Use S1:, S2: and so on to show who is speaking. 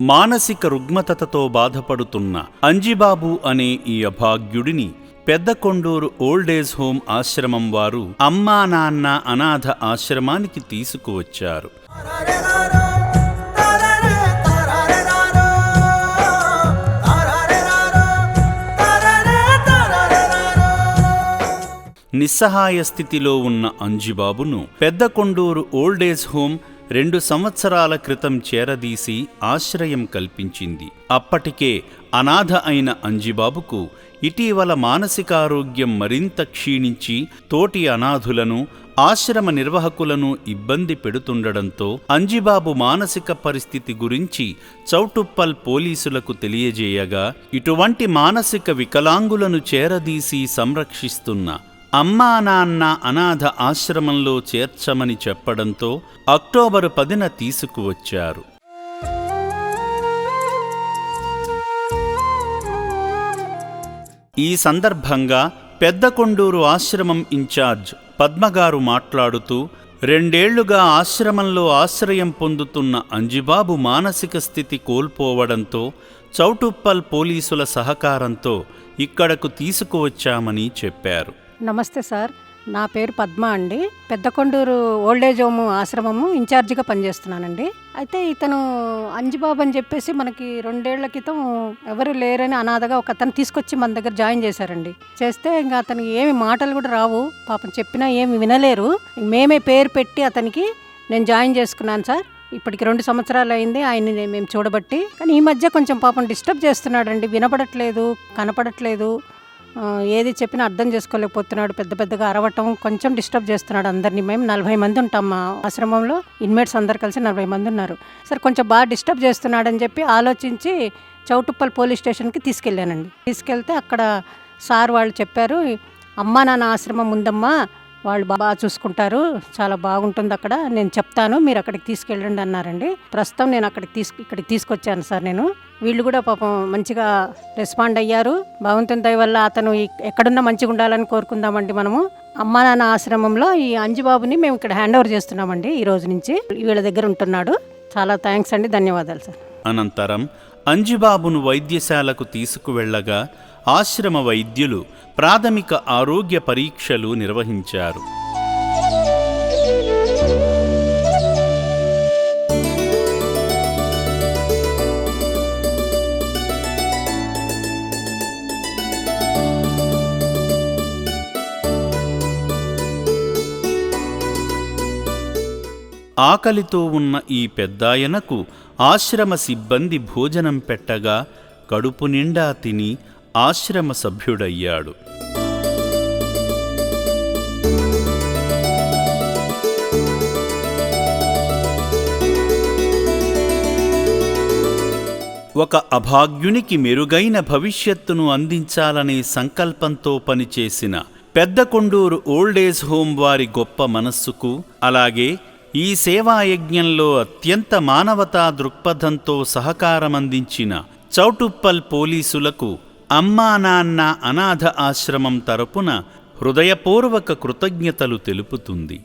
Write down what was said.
S1: మానసిక రుగ్మతతో బాధపడుతున్న అంజిబాబు అనే ఈ అభాగ్యుడిని పెద్ద కొండూరు ఓల్డేజ్ హోమ్ ఆశ్రమం వారు అమ్మా నాన్న అనాథ ఆశ్రమానికి తీసుకువచ్చారు. నిస్సహాయ స్థితిలో ఉన్న అంజిబాబును పెద్ద కొండూరు ఓల్డేజ్ హోమ్ రెండు సంవత్సరాల క్రితం చేరదీసి ఆశ్రయం కల్పించింది. అప్పటికే అనాథ అయిన అంజిబాబుకు ఇటీవల మానసికారోగ్యం మరింత క్షీణించి తోటి అనాథులను ఆశ్రమ నిర్వాహకులను ఇబ్బంది పెడుతుండడంతో అంజిబాబు మానసిక పరిస్థితి గురించి చౌటుప్పల్ పోలీసులకు తెలియజేయగా ఇటువంటి మానసిక వికలాంగులను చేరదీసి సంరక్షిస్తున్న అమ్మా నాన్న అనాథ ఆశ్రమంలో చేర్చమని చెప్పడంతో అక్టోబరు పదిన తీసుకువచ్చారు. ఈ సందర్భంగా పెద్దకొండూరు ఆశ్రమం ఇన్ఛార్జ్ పద్మగారు మాట్లాడుతూ రెండేళ్ళుగా ఆశ్రమంలో ఆశ్రయం పొందుతున్న అంజిబాబు మానసిక స్థితి కోల్పోవడంతో చౌటుప్పల్ పోలీసుల సహకారంతో ఇక్కడకు తీసుకువచ్చామని చెప్పారు.
S2: నమస్తే సార్. నా పేరు పద్మ అండి. పెద్దకొండూరు ఓల్డేజ్ హోమ్ ఆశ్రమము ఇన్ఛార్జిగా పనిచేస్తున్నానండి. అయితే ఇతను అంజిబాబు అని చెప్పేసి మనకి రెండేళ్ళ క్రితం ఎవరు లేరని అనాథగా ఒక అతను తీసుకొచ్చి మన దగ్గర జాయిన్ చేశారండి. చేస్తే ఇంకా అతనికి ఏమి మాటలు కూడా రావు. పాపం చెప్పినా ఏమి వినలేరు. మేమే పేరు పెట్టి అతనికి నేను జాయిన్ చేసుకున్నాను సార్. ఇప్పటికి రెండు సంవత్సరాలు అయింది. ఆయన్ని మేము చూడబట్టి. కానీ ఈ మధ్య కొంచెం పాపం డిస్టర్బ్ చేస్తున్నాడండి. వినపడట్లేదు కనపడట్లేదు. ఏది చెప్పినా అర్థం చేసుకోలేకపోతున్నాడు. పెద్ద పెద్దగా అరవటం కొంచెం డిస్టర్బ్ చేస్తున్నాడు అందరినీ. మేము నలభై మంది ఉంటాం మా ఆశ్రమంలో. ఇన్మేట్స్ అందరు కలిసి నలభై మంది ఉన్నారు. సార్ కొంచెం బాగా డిస్టర్బ్ చేస్తున్నాడని చెప్పి ఆలోచించి చౌటుప్పల్ పోలీస్ స్టేషన్కి తీసుకెళ్ళానండి. తీసుకెళ్తే అక్కడ సార్ వాళ్ళు చెప్పారు అమ్మా నాన్న ఆశ్రమం ఉందమ్మా. వాళ్ళు బాగా చూసుకుంటారు. చాలా బాగుంటుంది అక్కడ. నేను చెప్తాను. మీరు అక్కడికి తీసుకెళ్ళండి అన్నారండి. ప్రస్తుతం నేను అక్కడికి తీసుకు ఇక్కడికి తీసుకొచ్చాను సార్ నేను. వీళ్ళు కూడా పాపం మంచిగా రెస్పాండ్ అయ్యారు. బాగుంటుంది దయ వల్ల అతను ఎక్కడున్నా మంచిగా ఉండాలని కోరుకుందామండి మనము. అమ్మా నాన్న ఆశ్రమంలో ఈ అంజుబాబుని మేము ఇక్కడ హ్యాండ్ ఓవర్ చేస్తున్నామండి ఈ రోజు నుంచి. వీళ్ళ దగ్గర ఉంటున్నాడు. చాలా థ్యాంక్స్ అండి. ధన్యవాదాలు సార్.
S1: అనంతరం అంజుబాబును వైద్యశాలకు తీసుకువెళ్ళగా ఆశ్రమ వైద్యులు ప్రాథమిక ఆరోగ్య పరీక్షలు నిర్వహించారు. ఆకలితో ఉన్న ఈ పెద్దాయనకు ఆశ్రమ సిబ్బంది భోజనం పెట్టగా కడుపు నిండా తిని ఆశ్రమ సభ్యుడయ్యాడు. ఒక అభాగ్యునికి మెరుగైన భవిష్యత్తును అందించాలనే సంకల్పంతో పనిచేసిన పెద్ద కొండూరు ఓల్డేజ్ హోం వారి గొప్ప మనస్సుకు అలాగే ఈ సేవాయజ్ఞంలో అత్యంత మానవతా దృక్పథంతో సహకారమందించిన చౌటుప్పల్ పోలీసులకు అమ్మా నాన్న అనాథ ఆశ్రమం తరపున హృదయపూర్వక కృతజ్ఞతలు తెలుపుతుంది.